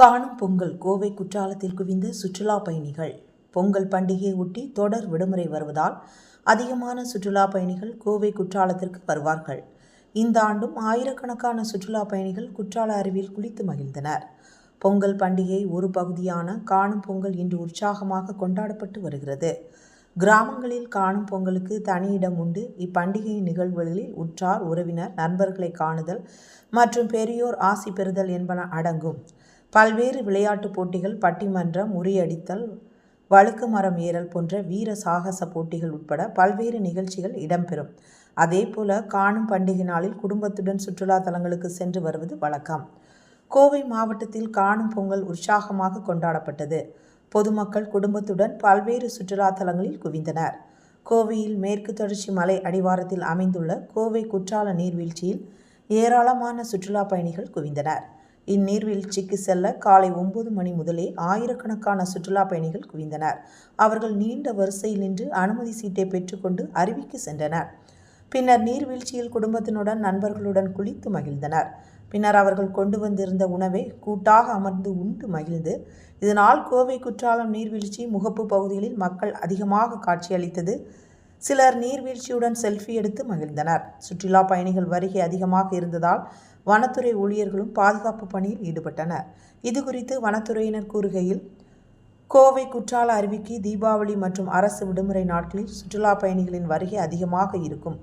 காணும் பொங்கல் கோவை குற்றாலத்தில் குவிந்த சுற்றுலா பயணிகள். பொங்கல் பண்டிகையை ஒட்டி தொடர் விடுமுறை வருவதால் அதிகமான சுற்றுலா பயணிகள் கோவை குற்றாலத்திற்கு வருவார்கள். இந்த ஆண்டும் ஆயிரக்கணக்கான சுற்றுலா பயணிகள் குற்றால அருவியில் குளித்து மகிழ்ந்தனர். பொங்கல் பண்டிகை ஒரு பகுதியான காணும் பொங்கல் இன்று உற்சாகமாக கொண்டாடப்பட்டு வருகிறது. கிராமங்களில் காணும் பொங்கலுக்கு தனி இடம் உண்டு. இப்பண்டிகை நிகழ்வுகளில் உற்றார் உறவினர் நண்பர்களை காணுதல் மற்றும் பெரியோர் ஆசி பெறுதல் என்பன அடங்கும். பல்வேறு விளையாட்டுப் போட்டிகள் பட்டிமன்றம் முறியடித்தல் வழுக்கு மரம் ஏறல் போன்ற வீர சாகச போட்டிகள் உட்பட பல்வேறு நிகழ்ச்சிகள் இடம்பெறும். அதேபோல காணும் பண்டிகை நாளில் குடும்பத்துடன் சுற்றுலா தலங்களுக்கு சென்று வருவது வழக்கம். கோவை மாவட்டத்தில் காணும் பொங்கல் உற்சாகமாக கொண்டாடப்பட்டது. பொதுமக்கள் குடும்பத்துடன் பல்வேறு சுற்றுலா தலங்களில் குவிந்தனர். கோவையில் மேற்கு தொடர்ச்சி மலை அடிவாரத்தில் அமைந்துள்ள கோவை குற்றால நீர்வீழ்ச்சியில் ஏராளமான சுற்றுலா பயணிகள் குவிந்தனர். இந்நீர்வீழ்ச்சிக்கு செல்ல காலை ஒன்பது மணி முதலே ஆயிரக்கணக்கான சுற்றுலா பயணிகள் குவிந்தனர். அவர்கள் நீண்ட வரிசையில் நின்று அனுமதி சீட்டை பெற்றுக்கொண்டு அருவிக்கு சென்றனர். பின்னர் நீர்வீழ்ச்சியில் குடும்பத்தினுடன் நண்பர்களுடன் குளித்து மகிழ்ந்தனர். பின்னர் அவர்கள் கொண்டு வந்திருந்த உணவை கூட்டாக அமர்ந்து உண்டு மகிழ்ந்து இதனால் கோவை குற்றாலம் நீர்வீழ்ச்சி முகப்பு பகுதிகளில் மக்கள் அதிகமாக காட்சியளித்தது சிலர் நீர்வீழ்ச்சியுடன் செல்ஃபி எடுத்து மகிழ்ந்தனர். சுற்றுலா பயணிகள் வருகை அதிகமாக இருந்ததால் வனத்துறை ஊழியர்களும் பாதுகாப்பு பணியில் ஈடுபட்டனர். இது குறித்து வனத்துறையினர் கூறுகையில் கோவை குற்றால அருவிக்கு தீபாவளி மற்றும் அரசு விடுமுறை நாட்களில் சுற்றுலா பயணிகளின் வருகை அதிகமாக இருக்கும்.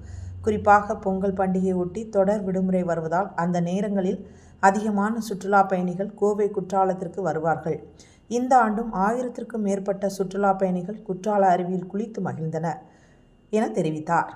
குறிப்பாக பொங்கல் பண்டிகையொட்டி தொடர் விடுமுறை வருவதால் அந்த நேரங்களில் அதிகமான சுற்றுலா பயணிகள் கோவை குற்றாலத்திற்கு வருவார்கள். இந்த ஆண்டும் ஆயிரத்திற்கும் மேற்பட்ட சுற்றுலா பயணிகள் குற்றால அருவியில் குளித்து மகிழ்ந்தனர். என தெரிவித்தார்.